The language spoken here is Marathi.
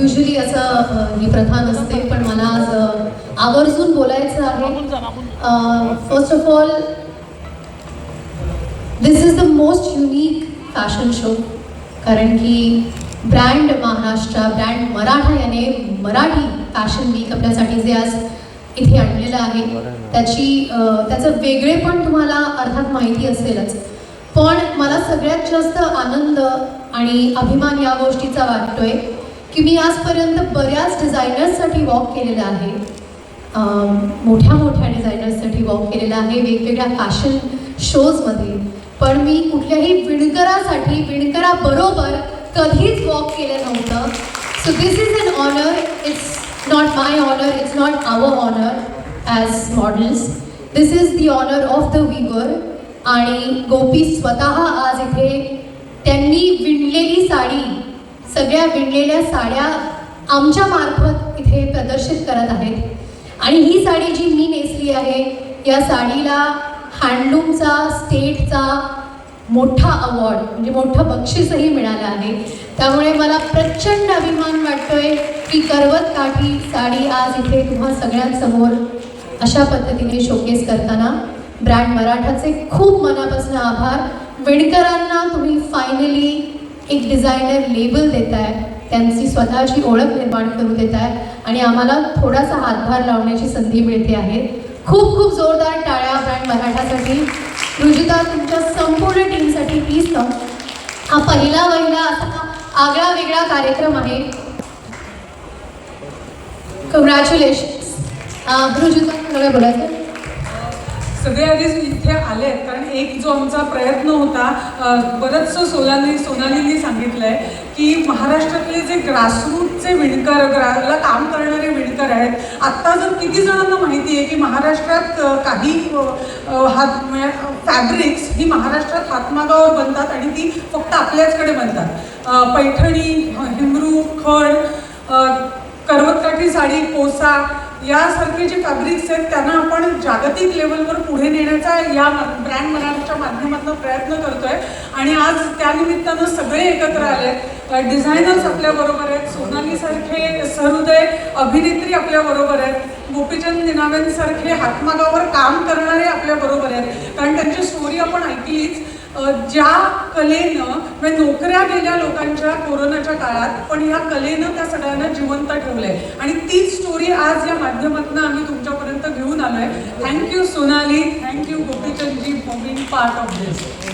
युजली असं ही प्रथा नसते पण मला आज आवर्जून बोलायचं आहे. First of all this is the most unique fashion show कारण की ब्रँड महाराष्ट्र ब्रँड मराठा याने मराठी फॅशन वीक आपल्यासाठी जे आज इथे आणलेलं आहे त्याची त्याचं वेगळे पण तुम्हाला अर्थात माहिती असेलच. पण मला सगळ्यात जास्त आनंद आणि अभिमान या गोष्टीचा वाटतोय. की मी आजपर्यंत बऱ्याच डिझायनर्ससाठी वॉक केलेलं आहे. मोठ्या मोठ्या डिझायनर्ससाठी वॉक केलेला आहे वेगवेगळ्या फॅशन शोजमध्ये पण मी कुठल्याही विणकरासाठी विणकराबरोबर कधीच वॉक केलं नव्हतं. So this is an honour it's not my honour it's not our honour as models this is the honour of the weaver आणि गोपी स्वतः आज इथे त्यांनी विणलेली साडी सगळ्या विणलेल्या साड्या आमच्या मार्फत इथे प्रदर्शित करत आहेत. आणि ही साडी जी मी नेसली आहे या साडीला हँडलूमचा स्टेटचा मोठा अवॉर्ड म्हणजे मोठं बक्षीसही मिळालं आहे. त्यामुळे मला प्रचंड अभिमान वाटतोय की करवत काठी साडी आज इथे तुम्हा सगळ्यांसमोर अशा पद्धतीने शोकेस करताना. ब्रँड मराठाचे खूप मनापासून आभार. विणकरांना तुम्ही फायनली एक डिझायनर लेबल आहे त्यांची स्वतःची ओळख निर्माण करू आहे आणि आम्हाला थोडासा हातभार लावण्याची संधी मिळते आहे. खूप खूप जोरदार टाळ्या ब्रँड मराठासाठी. रुजिता तुमच्या संपूर्ण टीमसाठी प्लीज कम हा पहिला वहिला असा आगळा वेगळा कार्यक्रम आहे. कंग्रॅच्युलेशन्स रुजिता तुला बोलायचं? सगळे आधीच इथे आले आहेत कारण एक जो आमचा प्रयत्न होता बरंचसं सोलानी सोनाली सांगितलं आहे की महाराष्ट्रातले जे ग्रासरूटचे विणकर ग्राला काम करणारे विणकर आहेत आत्ता जर किती जणांना माहिती आहे की महाराष्ट्रात काही हात म्हणजे, फॅब्रिक्स ही महाराष्ट्रात हातमागावर बनतात आणि ती फक्त आपल्याचकडे बनतात. पैठणी हिमरू खड करवतकाठी साडी कोसा यासारखे जे फॅब्रिक्स आहेत त्यांना आपण जागतिक लेवलवर पुढे नेण्याचा या ब्रँड मराठीच्या माध्यमातून प्रयत्न करतोय. आणि आज त्यानिमित्तानं सगळे एकत्र आले. डिझायनर्स आपल्या बरोबर आहेत. सोनालीसारखे सहृदय अभिनेत्री आपल्या बरोबर आहेत. गोपीचंद निनावेंसारखे हातमागावर काम करणारे आपल्या बरोबर आहेत. कारण त्यांची स्टोरी आपण ऐकलीच. ज्या कलेनं म्हणजे नोकऱ्या गेल्या लोकांच्या कोरोनाच्या काळात पण ह्या कलेनं त्या सगळ्यांना जिवंत ठेवलंय. आणि तीच स्टोरी आज या माध्यमातून आम्ही तुमच्यापर्यंत घेऊन आलोय. Thank you Sonali. Thank you Gopichandji for being part of this